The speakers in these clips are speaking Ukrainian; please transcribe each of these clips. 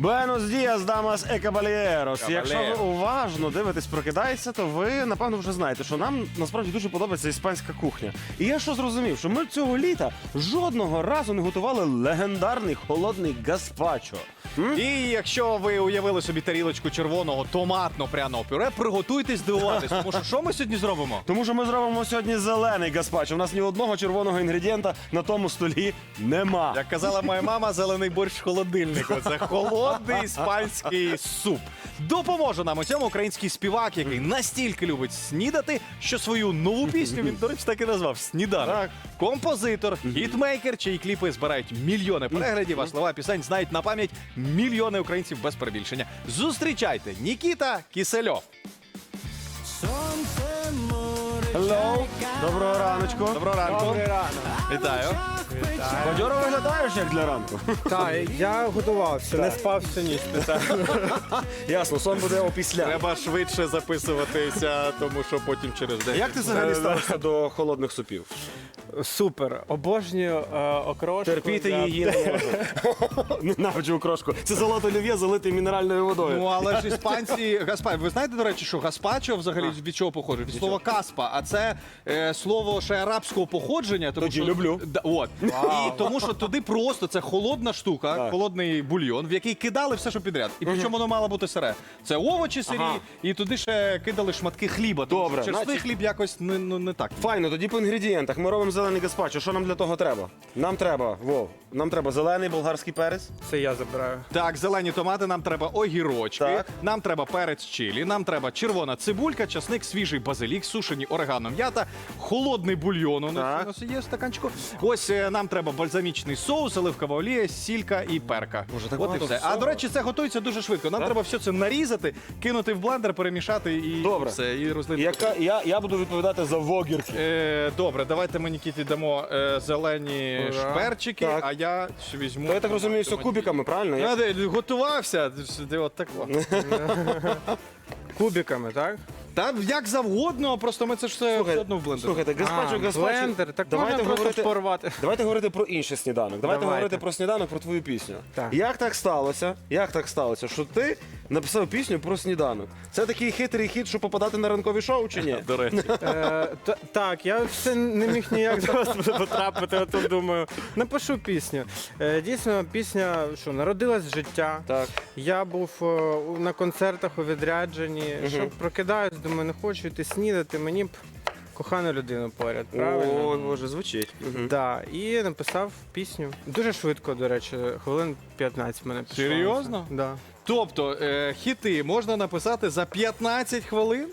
Буенос діас, дамас e кабалєрос. Якщо ви уважно дивитесь, прокидається, то ви напевно вже знаєте, що нам насправді дуже подобається іспанська кухня. І я що зрозумів, що ми цього літа жодного разу не готували легендарний холодний гаспачо. М? І якщо ви уявили собі тарілочку червоного томатно-пряного пюре, приготуйтесь здивуватись, тому що що ми сьогодні зробимо? Тому що ми зробимо сьогодні зелений гаспачо. У нас ні одного червоного інгредієнта на тому столі нема. Як казала моя мама, зелений борщ в холодильнику. Це холодний іспанський суп. Допоможе нам у цьому український співак, який настільки любить снідати, що свою нову пісню він, до речі, так і назвав Сніданок. Так. Композитор, хітмейкер, чиї кліпи збирають мільйони переглядів, а слова пісень знають на пам'ять мільйони українців без перебільшення. Зустрічайте Нікіта Кісельов. Hello. Доброго раночку. Доброго ранку. Вітаю. Бадьоро виглядаєш як для ранку. Так, я готувався, не спав всю ніч. Ясно, сон буде опісля. Треба швидше записуватися, тому що потім через день. Як ти взагалі ставишся до холодних супів? Супер. Обожнюю е, окрошку. Терпіти Я- її не можу. Ненавиджу окрошку. Це золото олів'є залите мінеральною водою. Ну, але ж іспанці гаспа. Ви знаєте, до речі, що гаспачо взагалі від чого походить? Від слова каспа, а це е, слово ще арабського походження. Тому Тоді що, люблю. Да, от. І тому що туди просто це холодна штука, Так. холодний бульйон, в який кидали все, що підряд. І причому воно мало бути сире. Це овочі сирі, Ага. і туди ще кидали шматки хліба. Тому Добре, що черствий значить- хліб якось не, ну, не так. Файно, тоді по інгредієнтах. Ми робимо зелений гаспачо. Що нам для того треба? Нам треба, Вов, нам треба зелений болгарський перець. Це я забираю. Так, зелені томати, нам треба огірочки, Так. нам треба перець чилі, нам треба червона цибулька, часник, свіжий базилік, сушені орегано м'ята, холодний бульйон. У нас, Так. у нас є в стаканчику. Ось е, нам треба бальзамічний соус, оливкова олія, сілька і перка. Боже, так От і багато все. А всього. до речі, це готується дуже швидко. Нам треба все це нарізати, кинути в блендер, перемішати і Добре. все, і розлити. Яка, я, я буду відповідати за вогірки. Е, добре, давайте ми Нікіті дамо е, зелені Ура. шперчики, Так. а я ще візьму. То я так розумію, все кубиками, правильно? Я- Я де- готувався. Де от так. от. Кубиками, так? Та як завгодно, просто ми це ж все Слухай, одно в блендер. Слухайте, гаспачо, А, гаспачо. блендер, так давайте можна просто говорити, порвати. Давайте говорити про інший сніданок. Давайте, Давайте. говорити про сніданок, про твою пісню. Так. Як так сталося? Як так сталося, що ти написав пісню про сніданок? Це такий хитрий хід, щоб попадати на ранкові шоу чи ні? До речі. Е, так, я все не міг ніяк до вас потрапити, а тут думаю, напишу пісню. Е, дійсно, пісня що, народилась з життя. Так. Я був е, у- на концертах у відрядженні, що прокидаюсь, думаю, не хочу йти снідати, мені б кохану людину поряд, правильно? О, боже, звучить. Мгм. Да, і написав пісню. Дуже швидко, до речі, хвилин 15 мене пішло. Серйозно? Да. Тобто е, хіти можна написати за 15 хвилин.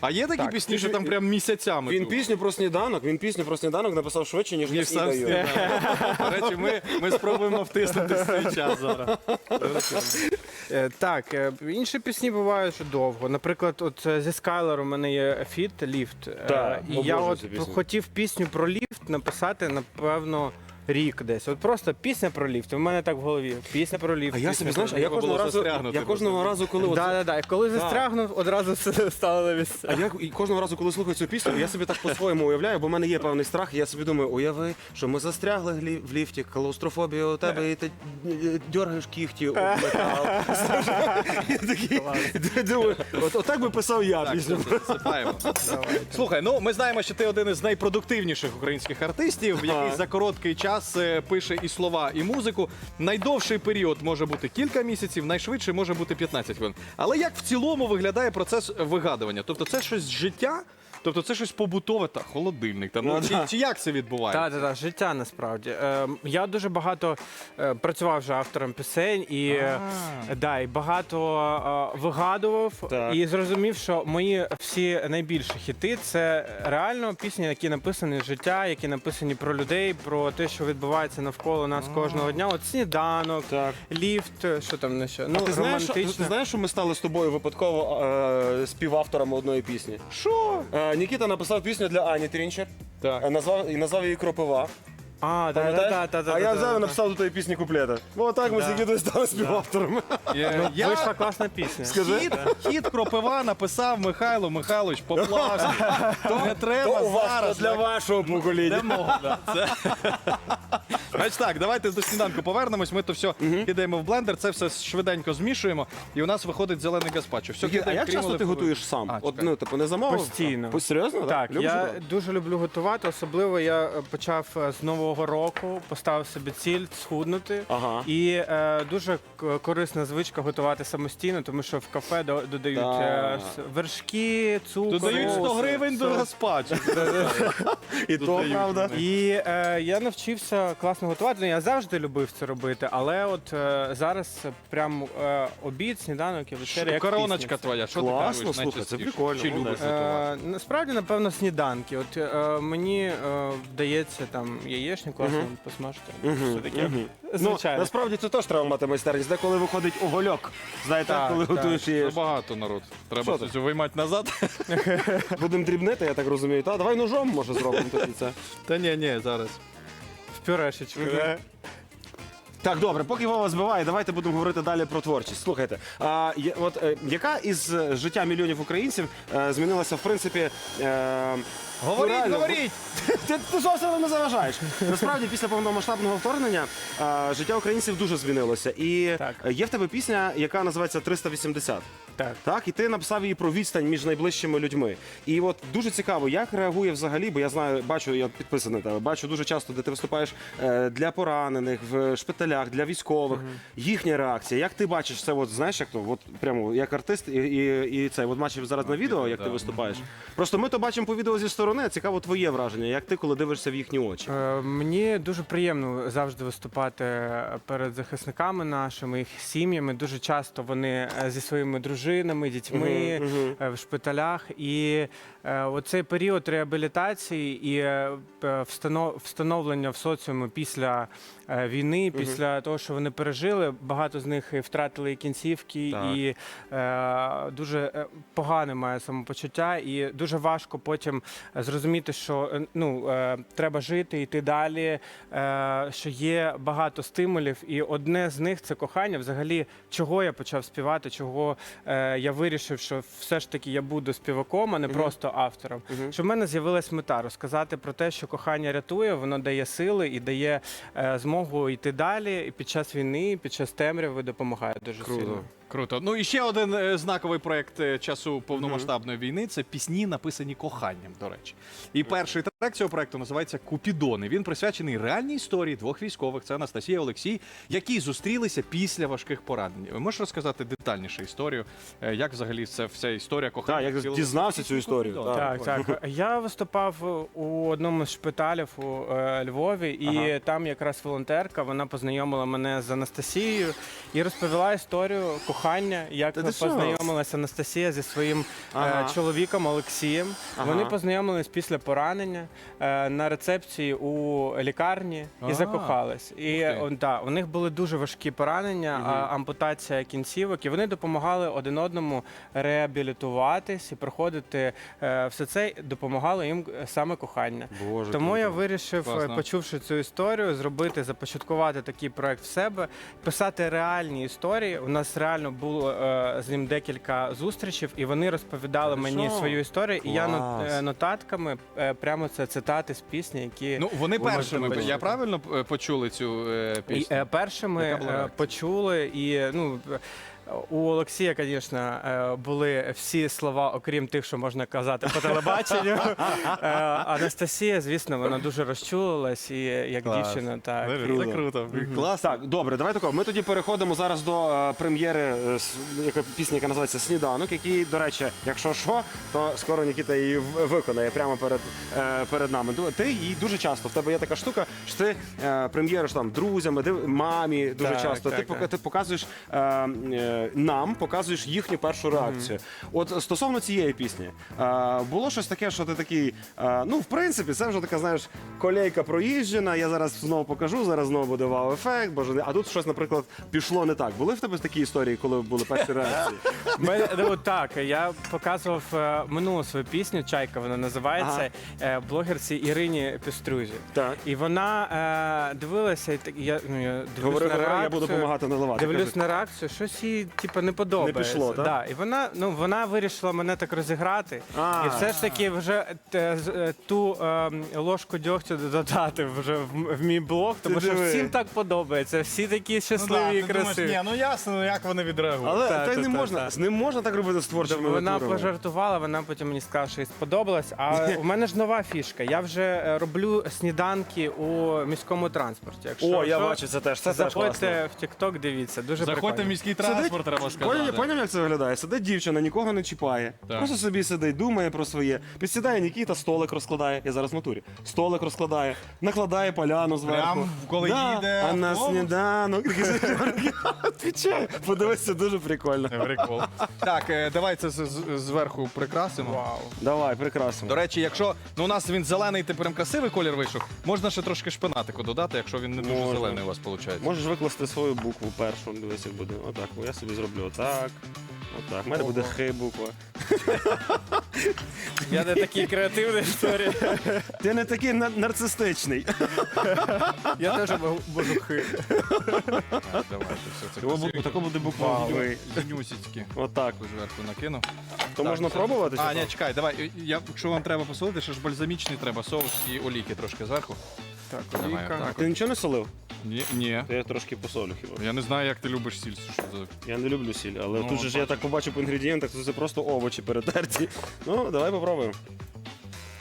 А є такі Так, пісні, що ж- там прям місяцями. Він тут? пісню про сніданок, він пісню про сніданок написав швидше, ніж я Ніж сам снідаю. сніданок. До речі, ми, ми спробуємо втиснути свій час зараз. Е, так, е, інші пісні бувають що довго. Наприклад, от е, зі Скайлер у мене є фіт, ліфт. Так, і я от хотів пісню про ліфт написати, напевно, рік десь. От просто пісня про ліфт. У мене так в голові. Пісня про ліфт. А я пісня собі, про знаєш, а ліфт. я Треба кожного було разу, застрягнути я кожного разу, коли от- Да, да, да. Коли застрягнув, одразу все стало на місце. А я і кожного разу, коли слухаю цю пісню, я собі так по-своєму уявляю, бо в мене є певний страх, і я собі думаю, уяви, що ми застрягли глі- в ліфті, клаустрофобія у тебе, і ти е, дергаєш кіхті об метал. Я такий, думаю, от- Отак би писав я пісню. засипаємо. Слухай, ну ми знаємо, що ти один із найпродуктивніших українських артистів, який за короткий час е, пише і слова, і музику. Найдовший період може бути кілька місяців, найшвидший може бути 15 хвилин. Але як в цілому виглядає процес вигадування? Тобто, це щось життя? Тобто це щось побутове та холодильник. Там, ну, Ну, чи, да. чи як це відбувається? Так, так, так, життя насправді. Е, я дуже багато е, працював вже автором пісень і, е, да, і багато е, вигадував Так. і зрозумів, що мої всі найбільші хіти це реально пісні, які написані з життя, які написані про людей, про те, що відбувається навколо нас кожного дня. От сніданок, Так. ліфт, що там не що. Ну, Ти знаєш, що, романтичне. ти знаєш, що ми стали з тобою випадково е, співавторами одної пісні? Що? Е, Нікіта написав пісню для Ані Трінчер, Так. е, назвав, і назвав її Кропива. А, да, да, Пам'ятаєш? да, да, да, а я да, взяв і да. написав до тої пісні куплета. Ось так ми з Нікітою стали співавторами. Е, я- Вийшла класна пісня. Скажи. Хід, хід кропива написав Михайло Михайлович Поплавський. То не треба То у вас зараз. то для вашого покоління. Де мова, да. Це... Значить так, давайте до сніданку повернемось. Ми то все кидаємо в блендер, це все швиденько змішуємо, і у нас виходить зелений гаспачо. Все Сергій, а кидаємо, як крім часто ти оливкової. готуєш сам? А, От, чекай. ну, типу, не замовив? Постійно. А, Серйозно? Так, Любиш я готувати? дуже люблю готувати. Особливо я е, почав е, з нового року, поставив собі ціль схуднути. Ага. І е, дуже к- корисна звичка готувати самостійно, тому що в кафе до- додають Да. е, с- вершки, цукор. Додають 100 соуси. гривень до гаспачо. І то правда. І е, я навчився класно готувати. Ну, я завжди любив це робити, але от е, зараз прям е, обід, сніданок і вечеря. як Короночка пісня. твоя, що Класно, ти слухай, це найчастіше? прикольно, Чи любиш готувати? Е, насправді, напевно, сніданки. От е, мені е, вдається там яєчню класно посмажити. Все таке. Мгм. Ну, Звичайно. насправді це теж треба мати майстерність. Деколи виходить огольок. Знаєте, Так, коли так. готуєш і Забагато народ. Треба Що ти? щось виймати назад. будемо дрібнити, я так розумію. Та давай ножом може зробимо тоді це. Та ні, ні, зараз. Пюрешечку. да? Так, добре, поки Вова збиває, давайте будемо говорити далі про творчість. Слухайте, а, є- от е, яка із е, життя мільйонів українців е, змінилася в принципі? Е, Говоріть, ну, реально, говоріть! Ти, ти зовсім не заважаєш. Насправді, після повномасштабного вторгнення е, життя українців дуже змінилося. І Так. е, є в тебе пісня, яка називається 380. Так. Так, і ти написав її про відстань між найближчими людьми. І от дуже цікаво, як реагує взагалі, бо я знаю, бачу, я підписаний на тебе, бачу дуже часто, де ти виступаєш е, для поранених в шпиталях, для військових. Їхня реакція. Як ти бачиш це? От знаєш, як то, от прямо як артист, і, і, і це от бачив зараз на відео, як ти да. виступаєш. Просто ми то бачимо по відео зі сторони. Цікаво твоє враження. Як ти, коли дивишся в їхні очі? Е, Мені дуже приємно завжди виступати перед захисниками нашими, їх сім'ями. Дуже часто вони е, зі своїми дружинами, дітьми Мгм, мгм. е, в шпиталях. І е, оцей період реабілітації і е, встановлення в соціумі після війни, після того, що вони пережили, багато з них втратили і кінцівки, Так. і е, дуже е, погане має самопочуття, і дуже важко потім зрозуміти, що е, ну е, треба жити, йти далі. Е, що є багато стимулів, і одне з них це кохання. Взагалі, чого я почав співати, чого е, я вирішив, що все ж таки я буду співаком, а не просто автором. Що в мене з'явилась мета розказати про те, що кохання рятує, воно дає сили і дає е, змогу йти далі. І під час війни, і під час темряви допомагає дуже Круто. сильно. Круто. Ну і ще один е, знаковий проект е, часу повномасштабної війни це пісні, написані коханням, до речі. І перший трек цього проекту називається Купідони. Він присвячений реальній історії двох військових. Це Анастасія і Олексій, які зустрілися після важких поранень. Ви можеш розказати детальніше історію, е, як взагалі це вся історія кохання? Так, як втілилася дізнався цю пісню історію. «Купідони»? Так, так. Я виступав у одному з шпиталів у е, Львові, і Ага. там якраз волонтерка вона познайомила мене з Анастасією і розповіла історію кохання, як Та ти що? познайомилася Анастасія зі своїм е, Ага. чоловіком Олексієм. Ага. Вони познайомились після поранення е, на рецепції у лікарні і А, закохались. І ух ти. он, да, у них були дуже важкі поранення, а, ампутація кінцівок, і вони допомагали один одному реабілітуватись і проходити е, все це допомагало їм е, саме кохання. Боже, Тому круто. я вирішив, е, Класно. почувши цю історію, зробити, започаткувати такий проект в себе, писати реальні історії. У нас реально було е, з ним декілька зустрічей, і вони розповідали мені свою історію. І я нот- Клас. е, нотатками е, прямо це цитати з пісні, які Ну вони Ви можете першими. почути. Я правильно е, почули цю е, І, пісню? е, першими Яка була е, реакція? почули, і ну. У Олексія, звісно, е, були всі слова, окрім тих, що можна казати по телебаченню. Е, Анастасія, звісно, вона дуже розчулилась, і як Клас. дівчина, так. Це круто. круто. Клас. Так, добре, давай тако. Ми тоді переходимо зараз до е, прем'єри е, с- яка пісні, яка називається Сніданок, який, до речі, якщо що, то скоро Нікіта її в- виконає прямо перед, е, перед нами. Ду- Ти її дуже часто. В тебе є така штука, що ти е, прем'єриш там друзями, див- мамі дуже Так, часто. ти, так, пока- так. ти показуєш е, е, нам, показуєш їхню першу реакцію. От стосовно цієї пісні, е, було щось таке, що ти такий. е, ну, в принципі, це вже така, знаєш, колейка проїжджена. Я зараз знову покажу, зараз знову буде вау-ефект. Боже, а тут щось, наприклад, пішло не так. Були в тебе такі історії, коли були перші реакції? Ну, так, я показував е, минулу свою пісню Чайка, вона називається е, блогерці Ірині Пеструзі. Так. І вона е, дивилася, і так я, ну, я дивлюсь Говори, на говори, я реакцію, буду допомагати наливати. Дивлюсь Кажи. на реакцію, щось їй їй типу, не подобається. пішло, так? Да. І вона, ну, вона вирішила мене так розіграти. А. І все ж таки вже те, з- е, ту ем, ложку дьогтю додати вже в, м- в мій блог, тому що диви. всім так подобається. Всі такі щасливі і красиві. ні, ну ясно, ну як вони відреагують. Але Та, та й та, не та, можна, та. з ним можна так робити з творчими Вона натурами. пожартувала, вона потім мені сказала, що їй сподобалось. А у мене ж нова фішка. Я вже е, роблю сніданки у міському транспорті. Якщо О, я що, бачу це теж. Це теж класно. заходьте в TikTok, дивіться. Дуже Заходьте в прикольно. міський транспорт, треба Поняв, сказати. поняв, як це виглядає? Сидить дівчина, нікого не чіпає. Так. Просто собі сидить, думає про своє. Підсідає Нікіта, столик розкладає. Я зараз в натурі. Столик розкладає, накладає поляну зверху. Прям коли їде А на автобус? сніданок. Відповідає. Подивись, дуже прикольно. Прикол. Так, е, давай це з- з- зверху прикрасимо. Вау. Давай, прекрасно. До речі, якщо ну у нас він зелений, ти прям красивий колір вийшов, можна ще трошки шпинатику додати, якщо він не дуже Можна. зелений у вас виходить. Можеш викласти свою букву першу, дивись, як буде. Отак. Я собі зроблю отак. Отак. У мене буде хей буква. Я не такий креативний історія. Ти не такий на- нарцистичний. Я теж можу хи. Так, давайте все це Його буква, тако буде буква. Нюсічки. Отак. Зверху накину. То можна пробувати? чи А, ні, чекай, давай. Я, якщо вам треба посолити, ще ж бальзамічний треба соус і олійки трошки зверху. Так, Давай, олійка. Ти нічого не солив? Ні, ні. То я трошки посолю хіба. Я не знаю, як ти любиш сіль. Що за... Я не люблю сіль, але Ну, тут же ж я так побачив по інгредієнтах, то це просто овочі перетерті. Ну, давай попробуємо.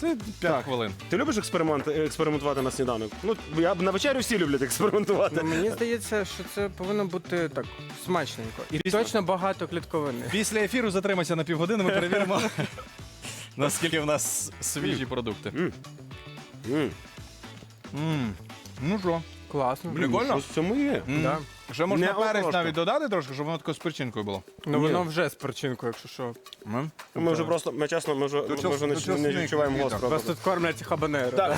Це 5 хвилин. Ти любиш експеримент, експериментувати на сніданок? Ну, я б на вечерю всі люблять експериментувати. Ну, мені здається, що це повинно бути так смачненько. І точно багато клітковини. Після ефіру затримайся на півгодини, ми перевіримо, наскільки в нас свіжі продукти. М, М, Ну що? Класно. Прикольно. Щось в цьому є. Да. Вже можна Не перець окрошка. навіть додати трошки, щоб воно тако з перчинкою було. Ну воно вже з перчинкою, якщо що. Ми, Ми вже просто, ми чесно, ми вже, ми чес- вже не, до чеснику не відчуваємо і так. гостро. Вас тут кормлять хабанеро.